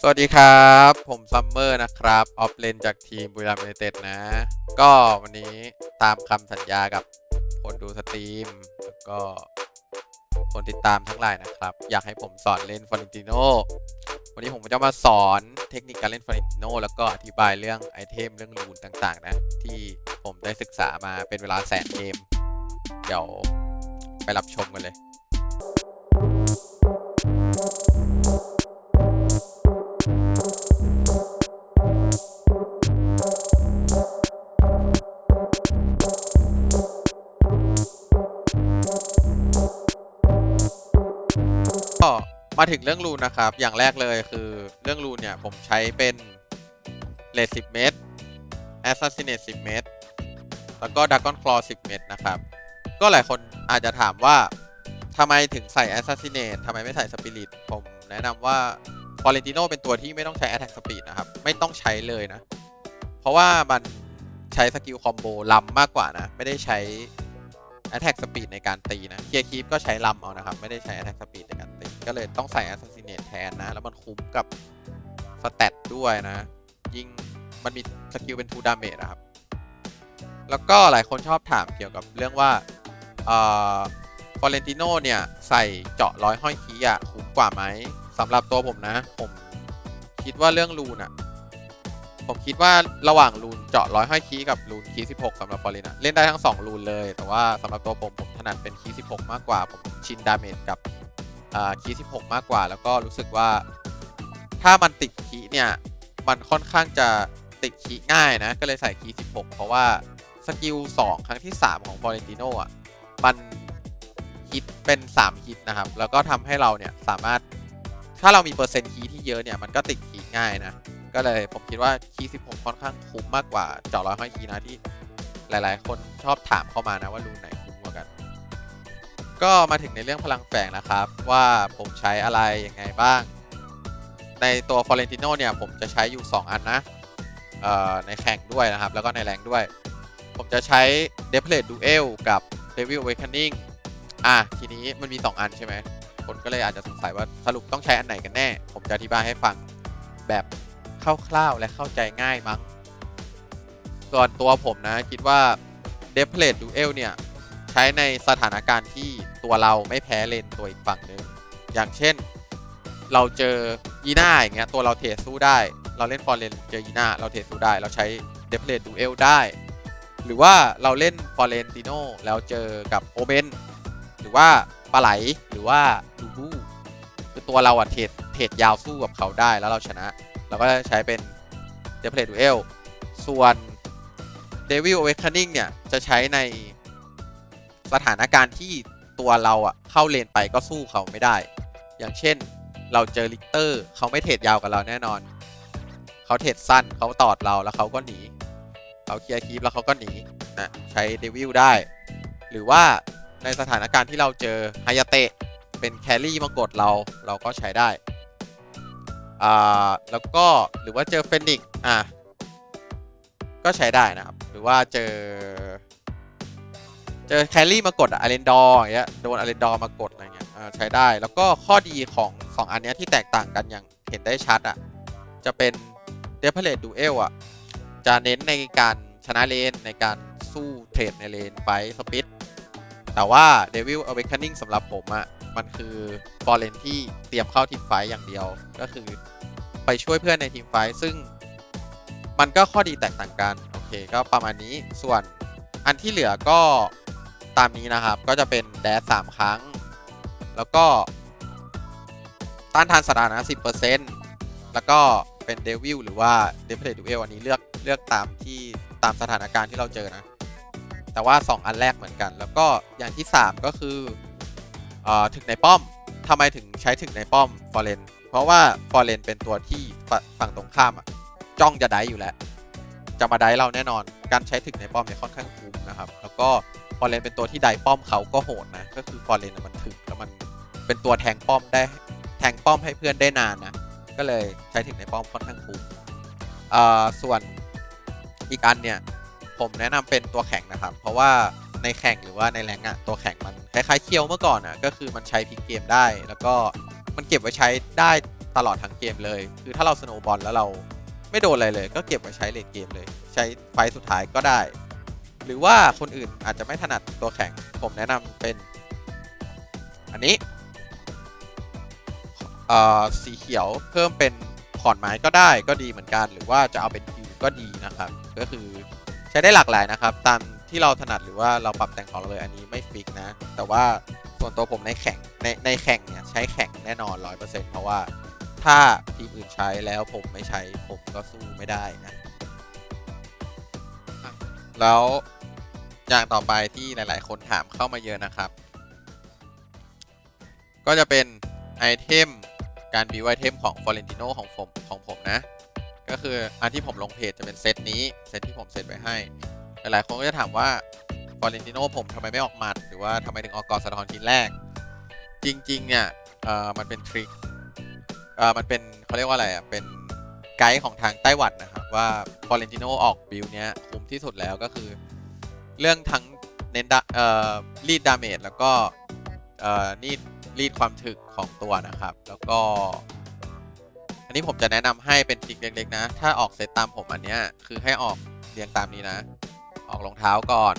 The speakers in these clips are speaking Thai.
สวัสดีครับ ผมซัมเมอร์นะครับ ออฟเลนจากทีมบุรีรัมย์ยูไนเต็ดนะ ก็วันนี้ตามคำสัญญากับคนดูสตรีม แล้วก็คนติดตามทั้งหลายนะครับ อยากให้ผมสอนเล่นฟอร์เรนติโนวันนี้ผมจะมาสอนเทคนิคการเล่นฟอร์เรนติโนแล้วก็อธิบายเรื่องไอเทมเรื่องรูนต่างๆ นะ ที่ผมได้ศึกษามาเป็นเวลาแสนเกม เดี๋ยวไปรับชมกันเลย มาถึงเรื่องรูนนะครับ อย่างแรกเลยคือเรื่องรูนเนี่ย ผมใช้เป็นเลด10เมตร Assassinate 10เมตร แล้วก็ Dragon Claw 10เมตรนะครับ ก็หลายคนอาจจะถามว่าทำไมถึงใส่ Assassinate ทำไมไม่ใส่ Spirit ผมแนะนำว่า Florentino เป็นตัวที่ไม่ต้องใช้ Attack Speed นะครับ ไม่ต้องใช้เลยนะ เพราะว่ามันใช้สกิลคอมโบล้ำมากกว่านะ ไม่ได้ใช้ Attack Speed ในการตีนะเคียร์คีปก็ใช้ลำเอานะครับ ไม่ได้ใช้ Attack Speed ในการตี ก็เลยต้องใส่ Assassinate แทนนะ แล้วมันคุ้มกับสเตตด้วยนะ ยิงมันมีสกิลเป็น2 damage นะครับ แล้วก็หลายคนชอบถามเกี่ยวกับเรื่องว่าเอ่อฟอเรนติโนเนี่ย ใส่เจาะร้อยห้อยคีอะคุ้มกว่าไหมสำหรับตัวผมนะ ผมคิดว่าเรื่องรูนอะ ผมคิดว่าระหว่างรูนเจาะร้อยห้อยคีกับรูนคี16สำหรับฟอเรนอะเล่นได้ทั้ง2รูนเลย แต่ว่าสำหรับตัวผมผมถนัดเป็นคี16มากกว่า ผมชินดาเมจกับอ่าคี16มากกว่า แล้วก็รู้สึกว่า ถ้ามันติดคีเนี่ยมันค่อนข้างจะติดคีง่ายนะ ก็เลยใส่คี16เพราะว่าสกิล2ครั้งที่3ของฟอเรนติโนอะมันฮิตเป็น3ฮิตนะครับ แล้วก็ทำให้เราเนี่ยสามารถถ้าเรามีเปอร์เซ็นต์คีที่เยอะเนี่ยมันก็ติดคีง่ายนะ ก็เลยผมคิดว่าคีย์16 ค่อนข้างคุ้มมากกว่าเจาะร้อยห้อยคีย์นะที่หลาย ๆ คนชอบถามเข้ามานะว่ารูนไหนคุ้มกว่ากัน ก็มาถึงในเรื่องพลังแฝงนะครับ ว่าผมใช้อะไรยังไงบ้าง ในตัว Florentino เนี่ยผมจะใช้อยู่ 2 อันนะในแข่งด้วยนะครับ แล้วก็ในแรงด้วย ผมจะใช้ d e p l a t e Duel กับ Devil Awakening อะ ทีนี้มันมี 2 อันใช่ไหมคนก็เลยอาจจะสงสัยว่าสรุปต้องใช้อันไหนกันแน่ ผมจะอธิบายให้ฟังแบบ คร่าวๆและเข้าใจง่ายมั้ง ส่วนตัวผมนะ คิดว่า d e p l a t e Duel เนี่ย ใช้ในสถานการณ์ที่ตัวเราไม่แพ้เลนตัวอีกฝั่งหนึ่งอย่างเช่น เราเจอยีน่าอย่างเงี้ยตัวเราเทสู้ได้ เราเล่นฟอร์เรนเจอยีน่าเราเทสู้ได้ เราใช้เดฟเลดดูเอลได้ หรือว่าเราเล่นฟอร์เรนติโนแล้วเจอกับโอเบนหรือว่าปลาไหลหรือว่าลูบูคือตัวเราอะเทรดเทรดยาวสู้กับเขาได้แล้วเราชนะ เราก็ใช้เป็นเดฟเลดูเอลส่วน Devil Awakening เนี่ย จะใช้ในสถานการณ์ที่ตัวเราอะเข้าเลนไปก็สู้เขาไม่ได้ อย่างเช่นเราเจอลิกเตอร์ เขาไม่เทรดยาวกับเราแน่นอน เขาเทรดสั้นเขาตอดเราแล้วเขาก็หนีเขาเคลียร์คีปแล้วเขาก็หนีนะใช้เดวิลได้ หรือว่าในสถานการณ์ที่เราเจอฮายาเตะเป็นแครี่มากดเราเราก็ใช้ได้ อ่าแล้วก็หรือว่าเจอเฟนิกซ์อะก็ใช้ได้นะครับ หรือว่าเจอ เจอแคลรี่มากดอะอเรนดอร์อย่างเงี้ยโดนอาเรนดอร์มากดอะไรเงี้ยใช้ได้แล้วก็ข้อดีของ 2 อันเนี้ยที่แตกต่างกันอย่างเห็นได้ชัดอะจะเป็นเดฟเลตดูเอลอะจะเน้นในการชนะเลนในการสู้เทรดในเลนไฟสปิดแต่ว่า Devil Awakening สำหรับผมอะ มันคือฟอร์เรนที่เตรียมเข้าทีมไฟท์อย่างเดียว ก็คือไปช่วยเพื่อนในทีมไฟท์ซึ่งมันก็ข้อดีแตกต่างกัน โอเค ก็ประมาณนี้ส่วนอันที่เหลือก็ตามนี้นะครับ ก็จะเป็นแดสสามครั้ง แล้วก็ต้านทานสถานะ 10%แล้วก็เป็นเดวิลหรือว่าเดฟเลดูเอลอันนี้เลือกเลือกตามที่ตามสถานการณ์ที่เราเจอนะ แต่ว่า 2 อันแรกเหมือนกัน แล้วก็อย่างที่ 3 ก็คือ ถึงในป้อมทำไมถึงใช้ถึงในป้อมฟอร์เรนเพราะว่าฟอร์เรนเป็นตัวที่ฝั่งตรงข้ามอะจ้องจะได้อยู่แล้ว จะมาได้เราแน่นอน การใช้ถึงในป้อมเนี่ยค่อนข้างคุ้มนะครับ แล้วก็ฟอร์เรนเป็นตัวที่ได้ป้อมเขาก็โหดนะ ก็คือฟอร์เรนมันถึกแล้วมันเป็นตัวแทงป้อมได้ แทงป้อมให้เพื่อนได้นานนะ ก็เลยใช้ถึงในป้อมค่อนข้างคุ้มส่วนอีกอันเนี่ยผมแนะนำเป็นตัวแข็งนะครับ เพราะว่า ในแข่งหรือว่าในแรงอะตัวแข่งมันคล้ายๆเคียวเมื่อก่อนอะก็คือมันใช้พลิกเกมได้ แล้วก็มันเก็บไว้ใช้ได้ตลอดทั้งเกมเลย คือถ้าเราสโนว์บอลแล้วเราไม่โดนอะไรเลย ก็เก็บไว้ใช้เลดเกมเลย ใช้ไฟสุดท้ายก็ได้ หรือว่าคนอื่นอาจจะไม่ถนัดตัวแข็งผมแนะนำเป็น อันนี้เอ่อสีเขียวเพิ่มเป็นขอนไม้ก็ได้ก็ดีเหมือนกัน หรือว่าจะเอาเป็นคิวก็ดีนะครับ ก็คือใช้ได้หลากหลายนะครับ ตาม ที่เราถนัดหรือว่าเราปรับแต่งของเราเลยอันนี้ไม่ฟิกนะ แต่ว่าส่วนตัวผมในแข่งในในแข่งเนี่ยใช้แข่งแน่นอน 100%เพราะว่าถ้าทีมอื่นใช้แล้วผมไม่ใช้ผมก็สู้ไม่ได้นะแล้วอย่างต่อไปที่หลาย ๆ คนถามเข้ามาเยอะนะครับ ก็จะเป็นไอเทมการบิวไอเทมของ Florentino ของผมของผมนะ ก็คืออันที่ผมลงเพจจะเป็นเซตนี้ เซตที่ผมเซตไว้ให้ หลายๆคนก็จะถามว่า Florentino ผมทำไมไม่ออกหมัด หรือว่าทำไมถึงออกกอสะท้อนทีแรก จริงๆเนี่ยเอ่อมันเป็นทริคเอ่อมันเป็นเขาเรียกว่าอะไรอะเป็นไกด์ของทางไต้หวันนะครับ ว่า Florentino ออกบิวเนี้ยคุ้มที่สุดแล้วก็คือ เรื่องทั้งเน้นดาเอ่อรีดดาเมจแล้วก็เอ่อนี่รีดความถึกของตัวนะครับ แล้วก็ อันนี้ผมจะแนะนำให้เป็นทริคเล็กๆนะ ถ้าออกเซตตามผมอันเนี้ยคือให้ออกเรียงตามนี้นะ ออกรองเท้าก่อน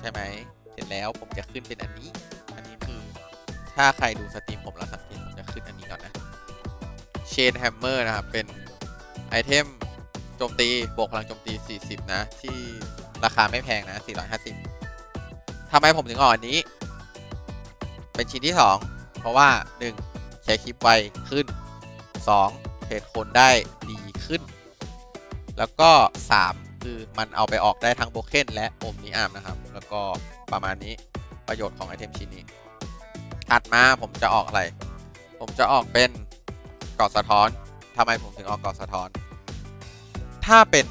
ใช่ไหมเสร็จแล้วผมจะขึ้นเป็นอันนี้ อันนี้คือ ถ้าใครดูสตรีมผมแล้วสังเกตผมจะขึ้นอันนี้ก่อนนะเชนแฮมเมอร์นะครับ เป็นไอเทมโจมตีบวกพลังโจมตี 40 นะ ที่ราคาไม่แพงนะ 450ทำไมผมถึงออกอันนี้ เป็นชิ้นที่ 2 เพราะว่า 1. ใช้คลิปไวขึ้น 2. เทรดคนได้ดีขึ้น แล้วก็ 3 คือมันเอาไปออกได้ทั้งโบเคนและโอมนิอามนะครับ แล้วก็ประมาณนี้ประโยชน์ของไอเทมชิ้นนี้ ถัดมาผมจะออกอะไร ผมจะออกเป็นเกาะสะท้อนทำไมผมถึงออกเกาะสะท้อน ถ้าเป็น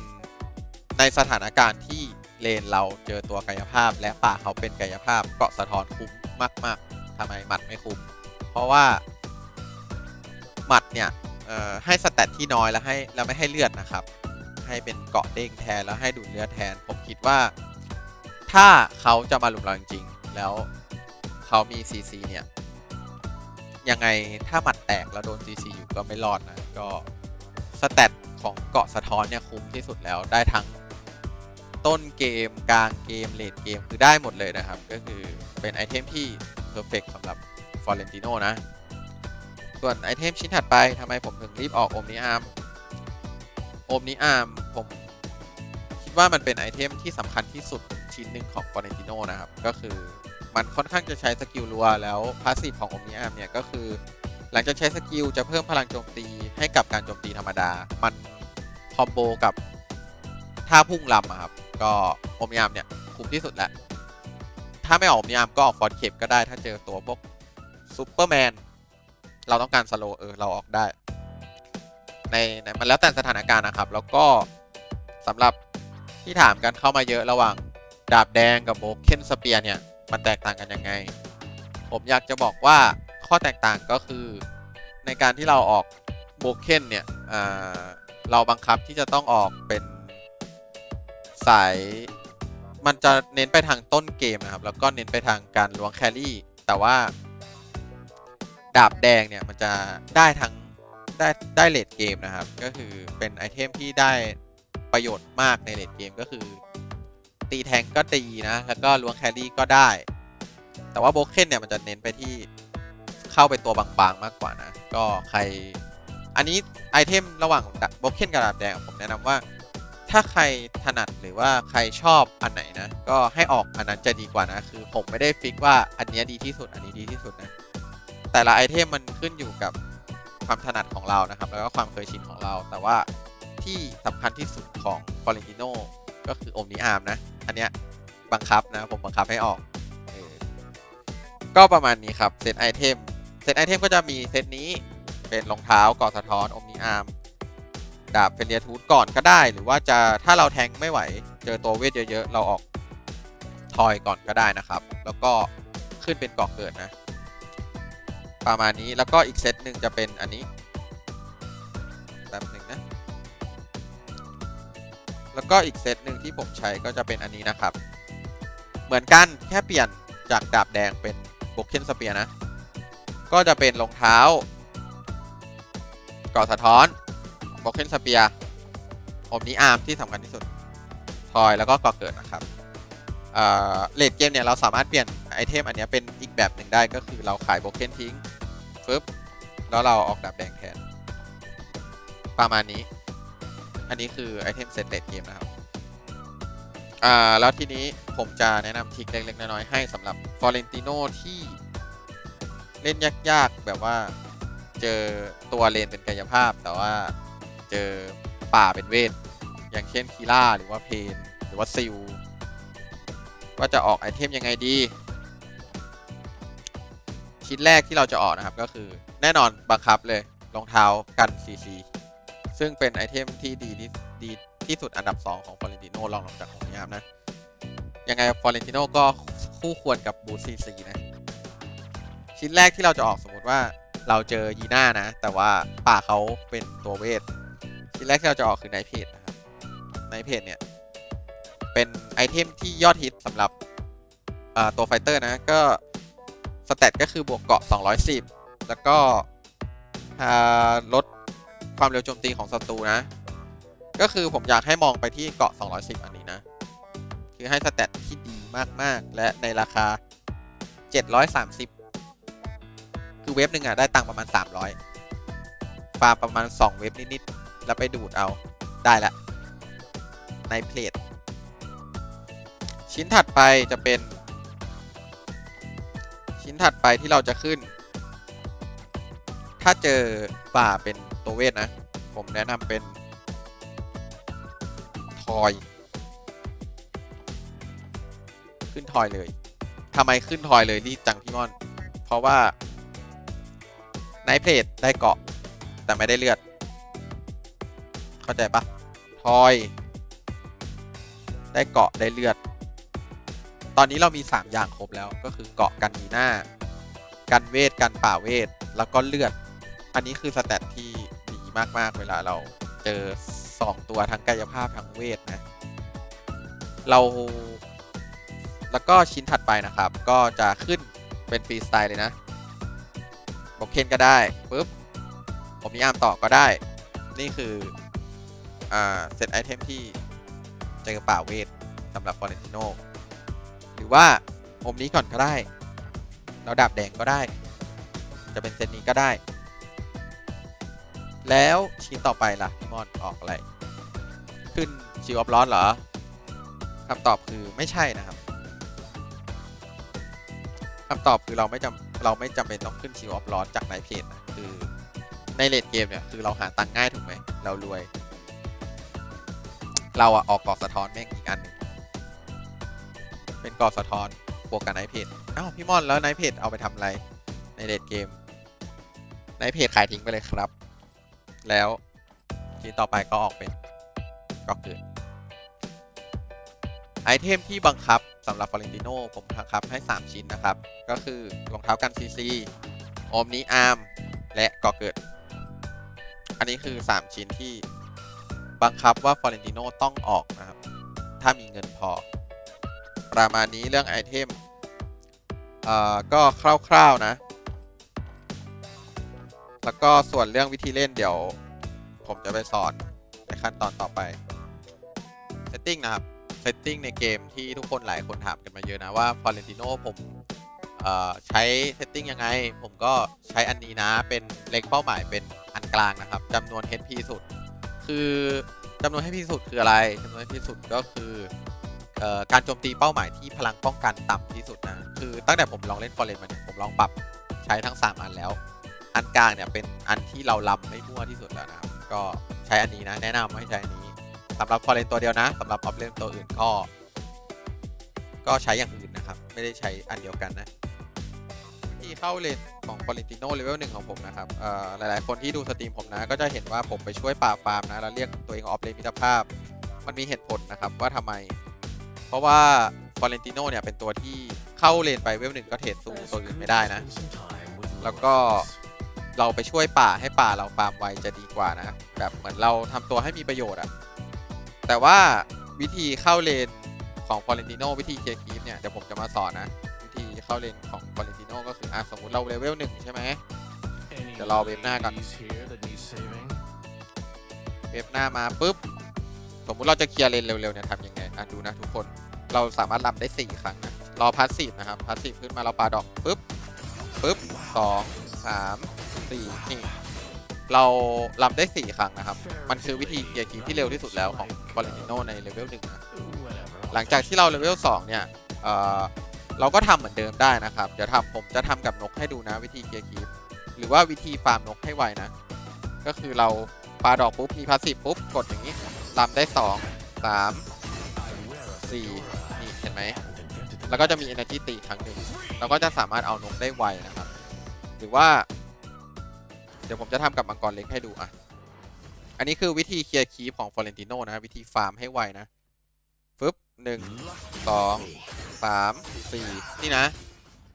ในสถานการณ์ที่เลนเราเจอตัวกายภาพ และป่าเขาเป็นกายภาพเกาะสะท้อนคุ้มมาก ๆทำไมหมัดไม่คุ้ม เพราะว่าหมัดเนี่ยให้สแตทที่น้อยแล้วให้แล้วไม่ให้เลือดนะครับ ให้เป็นเกาะเด้งแทนแล้วให้ดูดเลือดแทน ผมคิดว่า ถ้าเขาจะมาหลุมเราจริงๆ แล้วเขามี CC เนี่ย ยังไงถ้าหมัดแตกแล้วโดน CC อยู่ก็ไม่รอดนะ ก็สแตทของเกาะสะท้อนเนี่ยคุ้มที่สุดแล้วได้ทั้งต้นเกมกลางเกมเลดเกมคือได้หมดเลยนะครับ ก็คือเป็นไอเทมที่เพอร์เฟกสำหรับฟอร์เรนติโนนะ ส่วนไอเทมชิ้นถัดไปทำไมผมถึงรีบออกโอมนิอาร์ม โอมนิอาร์มผมคิดว่ามันเป็นไอเทมที่สำคัญที่สุดชิ้นหนึ่งของฟอร์เนติโนนะครับ ก็คือมันค่อนข้างจะใช้สกิลรัวแล้วพาสซีฟของโอมนิอาร์มเนี่ยก็คือ หลังจากใช้สกิลจะเพิ่มพลังโจมตีให้กับการโจมตีธรรมดา มันคอมโบกับท่าพุ่งลำอะครับ ก็โอมนิอาร์มเนี่ยคุ้มที่สุดแล้วถ้าไม่ออกโอมนิอาร์มก็ออกฟอร์ดเคปก็ได้ถ้าเจอตัวพวกซูเปอร์แมนเราต้องการสโลเออเราออกได้ ในในมันแล้วแต่สถานการณ์นะครับ แล้วก็สำหรับที่ถามกันเข้ามาเยอะระหว่างดาบแดงกับโบเคนสเปียร์เนี่ย มันแตกต่างกันยังไง ผมอยากจะบอกว่าข้อแตกต่างก็คือในการที่เราออกโบเคนเนี่ยเราบังคับที่จะต้องออกเป็นสาย มันจะเน้นไปทางต้นเกมนะครับ แล้วก็เน้นไปทางการล้วงแครี่ แต่ว่า ดาบแดงเนี่ย มันจะได้ทั้ง ได้ได้เลดเกมนะครับ ก็คือเป็นไอเทมที่ได้ประโยชน์มากในเลดเกมก็คือ ตีแทงก็ดีนะ แล้วก็ล้วงแครี่ก็ได้ แต่ว่าโบเคนเนี่ยมันจะเน้นไปที่เข้าไปตัวบางๆมากกว่านะ ก็ใคร อันนี้ไอเทมระหว่างโบเคนกับดาบแดงผมแนะนำว่า ถ้าใครถนัดหรือว่าใครชอบอันไหนนะ ก็ให้ออกอันนั้นจะดีกว่านะ คือผมไม่ได้ฟิกว่าอันนี้ดีที่สุดอันนี้ดีที่สุดนะ แต่ละไอเทมมันขึ้นอยู่กับ ความถนัดของเรานะครับ แล้วก็ความเคยชินของเรา แต่ว่าที่สำคัญที่สุดของ f o r e n t i n o ก็คือ Omni Arm นะ อันเนี้ยบังคับนะ ผมบังคับให้ออกออก็ประมาณนี้ครับ เซตไอเทม เซตไอเทมก็จะมีเซตนี้เป็นรองเท้ากาะสะท้อน Omni Arm ดาบเฟเลียทูธก่อนก็ได้ หรือว่าจะถ้าเราแทงไม่ไหว เจอตัวเวทเยอะๆ เราออกทอยก่อนก็ได้นะครับ แล้วก็ขึ้นเป็นเกาะเกิดนะ ประมาณนี้แล้วก็อีกเซตหนึ่งจะเป็นอันนี้แป๊บหนึ่งนะ แล้วก็อีกเซตหนึ่งที่ผมใช้ก็จะเป็นอันนี้นะครับ เหมือนกันแค่เปลี่ยนจากดาบแดงเป็นโบเคนสเปียนะ ก็จะเป็นรองเท้ากาะสะท้อนโบเคนสเปียอมนี้อาร์มที่สำคัญที่สุดทอยแล้วก็ก่อเกิดนะครับเลดเกมเนี่ยเราสามารถเปลี่ยนไอเทมอันนี้เป็นอีกแบบหนึ่งได้ก็คือเราขายโบเคนทิ้ง ฟึบแล้วเราออกดาบแดงแทน ประมาณนี้ อันนี้คือไอเทมเซตเลดเกมนะครับ อ่า แล้วทีนี้ผมจะแนะนำทริคเล็กๆน้อยๆให้สำหรับฟอเรนติโนที่เล่นยากๆ แบบว่าเจอตัวเลนเป็นกายภาพ แต่ว่าเจอป่าเป็นเวท อย่างเช่นคีล่าหรือว่าเพน หรือว่าซิลว่าจะออกไอเทมยังไงดี ชิ้นแรกที่เราจะออกนะครับก็คือแน่นอนบังคับเลยรองเท้ากัน CC ซึ่งเป็นไอเทมที่ดีที่ดีที่สุดอันดับ 2 ของฟอเรนติโนลองลงจากของนี้ครับนะ ยังไงฟอเรนติโนก็คู่ควรกับบูซีซีนะ ชิ้นแรกที่เราจะออกสมมติว่าเราเจอยีน่านะ แต่ว่าป่าเขาเป็นตัวเวท ชิ้นแรกที่เราจะออกคือไนเพจนะครับไนเพจเนี่ย เป็นไอเทมที่ยอดฮิตสำหรับตัวไฟเตอร์นะ ก็ สเตตก็คือบวกเกาะ 210 แล้วก็ลดความเร็วโจมตีของศัตรูนะ ก็คือผมอยากให้มองไปที่เกาะ 210 อันนี้นะ คือให้สเตตที่ดีมาก ๆ และในราคา 730 คือเว็บหนึ่งอะได้ตังค์ประมาณ 300ฟาร์ประมาณ 2 เว็บนิด ๆ แล้วไปดูดเอาได้ละ ในเพลทชิ้นถัดไปจะเป็น ชิ้นถัดไปที่เราจะขึ้น ถ้าเจอป่าเป็นตัวเวทนะ ผมแนะนำเป็นทอย ขึ้นทอยเลยทำไมขึ้นทอยเลยรีบจังพี่ม่อน เพราะว่าไนเพลทได้เกาะ แต่ไม่ได้เลือด เข้าใจปะทอย ได้เกาะได้เลือด ตอนนี้เรามี 3 อย่างครบแล้วก็คือเกาะกันมีหน้า กันเวทกันป่าเวท แล้วก็เลือด อันนี้คือสแตทที่ดีมากๆ เวลาเราเจอ 2 ตัวทั้งกายภาพทั้งเวทนะ เราแล้วก็ชิ้นถัดไปนะครับ ก็จะขึ้นเป็นฟรีสไตล์เลยนะบอกเคนก็ได้ปุ๊บผมมีอาร์มต่อก็ได้ นี่คืออ่าเซตไอเทมที่เจอป่าเวทสำหรับฟอเรนติโน หรือว่าอมนี้ก่อนก็ได้เราดาบแดงก็ได้ จะเป็นเซตนี้ก็ได้ แล้วชิ้นต่อไปล่ะพี่มอนออกอะไร ขึ้นชิวออฟลอสเหรอคำตอบคือไม่ใช่นะครับคำตอบคือเราไม่จำเราไม่จำเป็นต้องขึ้นชิวออฟลอสจากในเพจนะคือในเลดเกมเนี่ยคือเราหาตังค์ง่ายถูกไหมเรารวย เราอะออกกอบสะท้อนแม่งอีกอันนึง เป็นกรอบสะท้อนบวกกับไนเพจอ้าวพี่มอนแล้วไนเพจเอาไปทำอะไรในเลดเกมไนเพจขายทิ้งไปเลยครับ แล้วชิ้นต่อไปก็ออกเป็นก็เกิดไอเทมที่บังคับสำหรับฟอเรนติโนผมบังคับให้ 3 ชิ้นนะครับ ก็คือรองเท้ากันซีซีโอมนี้อาร์มและกอเกิด อันนี้คือ 3 ชิ้นที่บังคับว่าฟอเรนติโนต้องออกนะครับ ถ้ามีเงินพอ ประมาณนี้เรื่องไอเทมเอ่อก็คร่าวๆนะ แล้วก็ส่วนเรื่องวิธีเล่นเดี๋ยว ผมจะไปสอนในขั้นตอนต่อไป setting นะครับ setting ในเกมที่ทุกคนหลายคนถามกันมาเยอะนะว่า Florentino ผมเอ่อใช้ setting ยังไง ผมก็ใช้อันนี้นะ เป็นเล็งเป้าหมายเป็นอันกลางนะครับจำนวน HP สุด คือจำนวน HP สุดคืออะไรจำนวน HP สุดก็คือ การโจมตีเป้าหมายที่พลังป้องกันต่ำที่สุดนะ คือตั้งแต่ผมลองเล่น f o r e n มาเนี่ยผมลองปรับใช้ทั้ง 3 อันแล้ว อันกลางเนี่ยเป็นอันที่เราลำไม่มั่วที่สุดแล้วนะครับ ก็ใช้อันนี้นะ แนะนำให้ใช้อันนี้สำหรับฟอร์เรนตัวเดียวนะสำหรับออฟเลนตัวอื่นก็ ก็ใช้อย่างอื่นนะครับ ไม่ได้ใช้อันเดียวกันนะที่เข้าเลนของฟอร์เรนติโนเลเวลหนึ่งของผมนะครับหลายๆ คนที่ดูสตรีมผมนะ ก็จะเห็นว่าผมไปช่วยป่าฟาร์มนะแล้วเรียกตัวเองออฟเลนมิตรภาพ มันมีเหตุผลนะครับว่าทำไม เพราะว่าฟอเรนติโนเนี่ยเป็นตัวที่เข้าเลนไปเวลหนึ่งก็เทรดสู้ตัวอื่นไม่ได้นะ แล้วก็เราไปช่วยป่าให้ป่าเราฟาร์มไวจะดีกว่านะ แบบเหมือนเราทำตัวให้มีประโยชน์อะแต่ว่าวิธีเข้าเลนของฟอเรนติโนวิธีเคลียร์คีฟเนี่ยเดี๋ยวผมจะมาสอนนะ วิธีเข้าเลนของฟอเรนติโนก็คืออะสมมติเราเลเวลหนึ่งใช่ไหมเดี๋ยวรอเว็บหน้าก่อนเเว็บหน้ามาปุ๊บ สมมุติเราจะเคลียร์เลนเร็วๆเนี่ยทำยังไงอะดูนะทุกคนเราสามารถลำได้ 4 ครั้งนะรอพาสซีฟนะครับพาสซีฟขึ้นมาเราปาดอกปุ๊บปุ๊บสองสามสี่นี่เราลำได้ 4 ครั้งนะครับ มันคือวิธีเคลียร์คีย์ที่เร็วที่สุดแล้วของบอล n ิโนในเลเวลหนึ่งนะหลังจากที่เราเลเวล2เนี่ยเอ่อเราก็ทำเหมือนเดิมได้นะครับ เดี๋ยวทำผมจะทำกับนกให้ดูนะวิธีเคลียร์คีปหรือว่าวิธีฟาร์มนกให้ไวนะ ก็คือเราปาดอกปุ๊บมีพาสซีฟปุ๊บกดอย่างนี้ ลำได้2 3 4นี่เห็นไหม แล้วก็จะมี energy ตีครั้งหนึ่งเราก็จะสามารถเอานกได้ไวนะครับ หรือว่า เดี๋ยวผมจะทำกับมังกรเล็กให้ดูอะ อันนี้คือวิธีเคลียร์คีปของฟอเรนติโนนะวิธีฟาร์มให้ไวนะฟึบหนึ่งสองสามสี่นี่นะ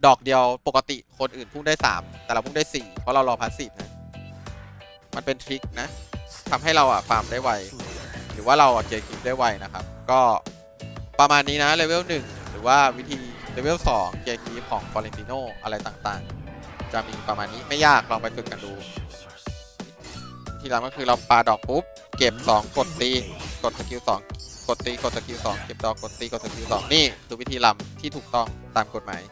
ดอกเดียวปกติคนอื่นพุ่งได้3แต่เราพุ่งได้4เพราะเรารอพาสซีฟนะ มันเป็นทริคนะทำให้เราอะฟาร์มได้ไว หรือว่าเราเกียร์คิปได้ไวนะครับ ก็ประมาณนี้นะเลเวล1หรือว่าวิธีเลเวล2เกียร์คิปของฟอเรนติโนอะไรต่างๆ จะมีประมาณนี้ไม่ยากลองไปฝึกกันดู ที่เราก็คือเราปาดอกปุ๊บ เก็บ 2 กดตีกดสกิล2กดตีกดสกิล2เก็บดอกกดตีกดสกิล2นี่คือวิธีลำที่ถูกต้องตามกฎหมาย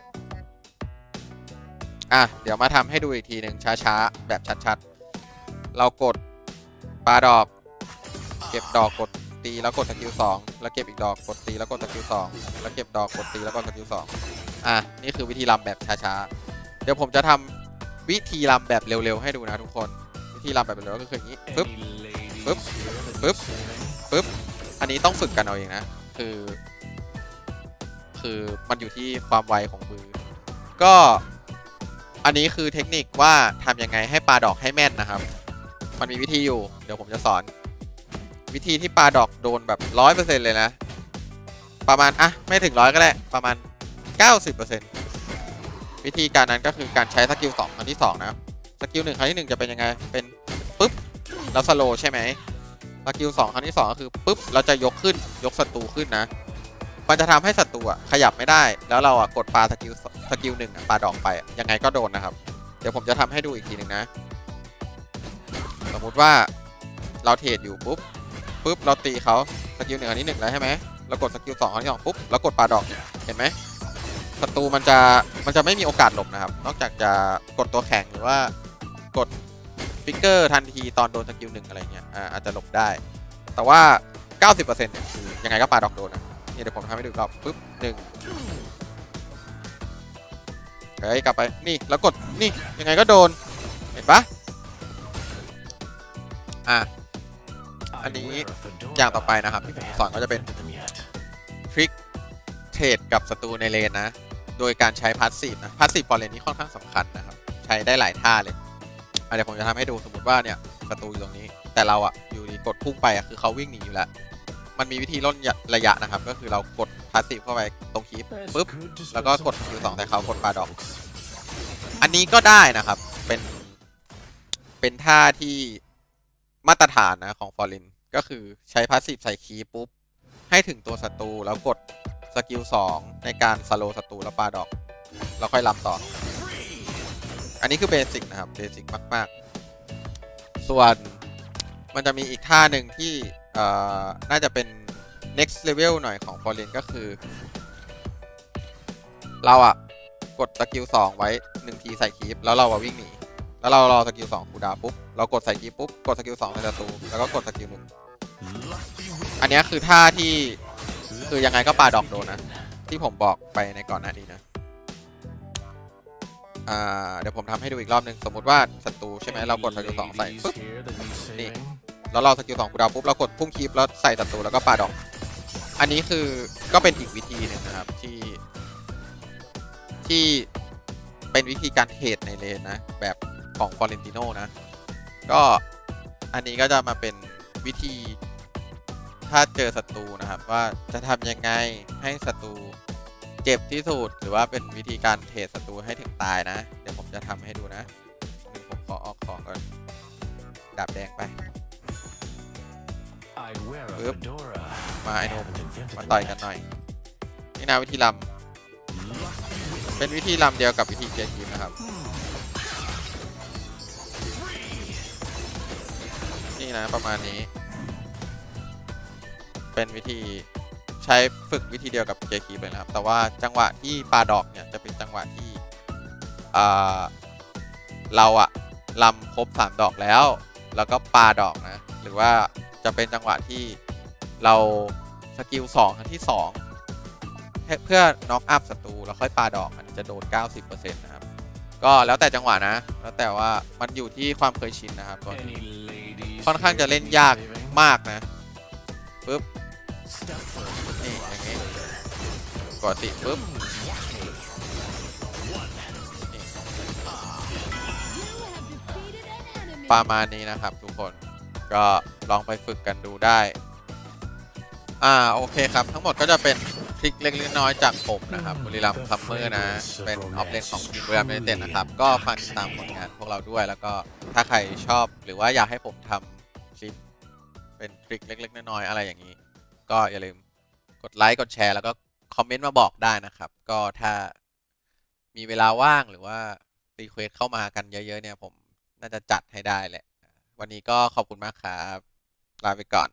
อะ เดี๋ยวมาทำให้ดูอีกทีหนึ่งช้าๆ แบบชัดๆ เรากดปาดอก เก็บดอกกดตีแล้วกดสกิล2แล้วเก็บอีกดอกกดตีแล้วกดสกิล2แล้วเก็บดอกกดตีแล้วก็สกิล2อะนี่คือวิธีลำแบบช้าๆ เดี๋ยวผมจะทำวิธีลำแบบเร็วๆให้ดูนะทุกคน วิธีลำแบบเร็วก็คืออย่างนี้ปึ๊บปึ๊บปึ๊บปึ๊บอันนี้ต้องฝึกกันเอาเองนะ คือ คือมันอยู่ที่ความไวของมือ ก็อันนี้คือเทคนิคว่าทำยังไงให้ปลาดอกให้แม่นนะครับ มันมีวิธีอยู่ เดี๋ยวผมจะสอน วิธีที่ปลาดอกโดนแบบร้อยเปอร์เซ็นต์เลยนะ ประมาณ อะ ไม่ถึงร้อยก็ได้ ประมาณ 90%วิธีการนั้นก็คือการใช้สกิลสองครั้งที่สองนะครับสกิลหนึ่งครั้งที่หนึ่งจะเป็นยังไง เป็นปุ๊บแล้วสโลใช่ไหมสกิลสองครั้งที่สองก็คือปุ๊บเราจะยกขึ้นยกศัตรูขึ้นนะ มันจะทำให้ศัตรูขยับไม่ได้ แล้วเราอะกดปลาสกิลสกิลหนึ่งอะปาดอกไปยังไงก็โดนนะครับ เดี๋ยวผมจะทำให้ดูอีกทีหนึ่งนะ สมมุติว่าเราเทรดอยู่ปุ๊บ ปุ๊บเราตีเขาสกิลหนึ่งครั้งที่หนึ่งแล้วใช่ไหมเรากดสกิลสองครั้งที่สองปุ๊บแล้วกดปาดอกเห็นไหมศัตรูมันจะมันจะไม่มีโอกาสหลบนะครับ นอกจากจะกดตัวแข็งหรือว่ากดฟิกเกอร์ทันทีตอนโดนสกิลหนึ่งอะไรเงี้ยอ่าอาจจะหลบได้ แต่ว่า 90%เนี่ยคือยังไงก็ปาดอกโดนนะนี่เดี๋ยวผมทำให้ดูรอบปุ๊บหนึ่งเฮ้ยกลับไปนี่แล้วกดนี่ยังไงก็โดนเห็นปะอะ อันนี้อย่างต่อไปนะครับที่ผมสอนก็จะเป็นทริคเทรดกับศัตรูในเลนนะ โดยการใช้พาสซีฟนะพาสซีฟฟอร์เรนนี่ค่อนข้างสำคัญนะครับ ใช้ได้หลายท่าเลยอะเดี๋ยวผมจะทำให้ดูสมมติว่าเนี่ยศัตรูอยู่ตรงนี้ แต่เราอะอยู่ดีกดพุ่งไปอะคือเขาวิ่งหนีอยู่แล้ว มันมีวิธีล่นระยะนะครับ ก็คือเรากดพาสซีฟเข้าไปตรงคีปปุ๊บแล้วก็กดคิวสองแต่เขากดปาดอก อันนี้ก็ได้นะครับเป็นเป็นท่าที่มาตรฐานนะของฟอร์ e น ก็คือใช้พาสซีฟใส่คีย์ปุ๊บ ให้ถึงตัวศัตรูแล้วกดสกิลสองในการสโลศัตรูแล้วปาดอก แล้วค่อยลำต่อ อันนี้คือเบสิกนะครับ เบสิกมาก ๆ ส่วนมันจะมีอีกท่าหนึ่งที่น่าจะเป็น next level หน่อยของ f o r e n ก็คือ เราอะกดสกิล 2 ไว้ 1 ทีใส่คีปแล้วเราอะวิ่งหนี แล้วเรารอสกิล 2 คูดาปุ๊บ เรากดใส่คีปปุ๊บ กดสกิล 2 ใส่ศัตรูแล้วก็กดสกิลหนึ่ง อันนี้คือท่าที่คือยังไงก็ปาดอกโดนนะ ที่ผมบอกไปในก่อนหน้านี้นะอ่าเดี๋ยวผมทำให้ดูอีกรอบหนึ่งสมมติว่าศัตรูใช่ไหมเรากดสกิลสองใส่ปุ๊บนี่แล้วเราสกิลสองกูดาวปุ๊บเรากดพุ่งคีปแล้วใส่ศัตรูแล้วก็ปาดอก อันนี้คือก็เป็นอีกวิธีหนึ่งนะครับที่ ที่เป็นวิธีการเทรดในเลนนะ แบบของฟอร์เรนติโนนะ ก็อันนี้ก็จะมาเป็นวิธี ถ้าเจอศัตรูนะครับ ว่าจะทำยังไงให้ศัตรูเจ็บที่สุดหรือว่าเป็นวิธีการเทรดศัตรูให้ถึงตายนะ เดี๋ยวผมจะทำให้ดูนะหนึ่งผมขอออกของก่อนดาบแดงไปปึ๊บมาไอ้หนมมามาต่ต่ออยยกักันนหน่อย นี่นะวิธีลำเป็นวิธีลำเดียวกับวิธีเกียร์กีมนะครับ นี่นะประมาณนี้ เป็นวิธีใช้ฝึกวิธีเดียวกับเจคีเลยนะครับ แต่ว่าจังหวะที่ปาดอกเนี่ยจะเป็นจังหวะที่เราอะลำครบ 3 ดอกแล้ว แล้วก็ปาดอกนะ หรือว่าจะเป็นจังหวะที่เราสกิล2ครั้งที่ 2 เพื่อน็อกอัพศัตรูแล้วค่อยปาดอกมันจะโดน 90%นะครับ ก็แล้วแต่จังหวะนะ แล้วแต่ว่ามันอยู่ที่ความเคยชินนะครับตัวนี้ค่อนข้างจะเล่นยากมากนะปึ๊บ นี่อย่างงี้ปกติปึ๊บประมาณนี้นะครับทุกคนก็ลองไปฝึกกันดูได้ อ่าโอเคครับ ทั้งหมดก็จะเป็นทริคเล็กๆน้อยจากผมนะครับบุรีรัมย์ซัมเมอร์นะ เป็นออฟเลนของทีมบุรีรัมย์ยูไนเต็ดนะครับ ก็ฝากติดตามผลงานพวกเราด้วย แล้วก็ถ้าใครชอบหรือว่าอยากให้ผมทำคลิปเป็นทริคเล็กๆน้อยๆอะไรอย่างนี้ ก็อย่าลืมกดไลค์กดแชร์แล้วก็คอมเมนต์มาบอกได้นะครับ ก็ถ้ามีเวลาว่างหรือว่ารีเควสเข้ามากันเยอะ ๆ เนี่ย ผมน่าจะจัดให้ได้แหละ วันนี้ก็ขอบคุณมากครับ ลาไปก่อน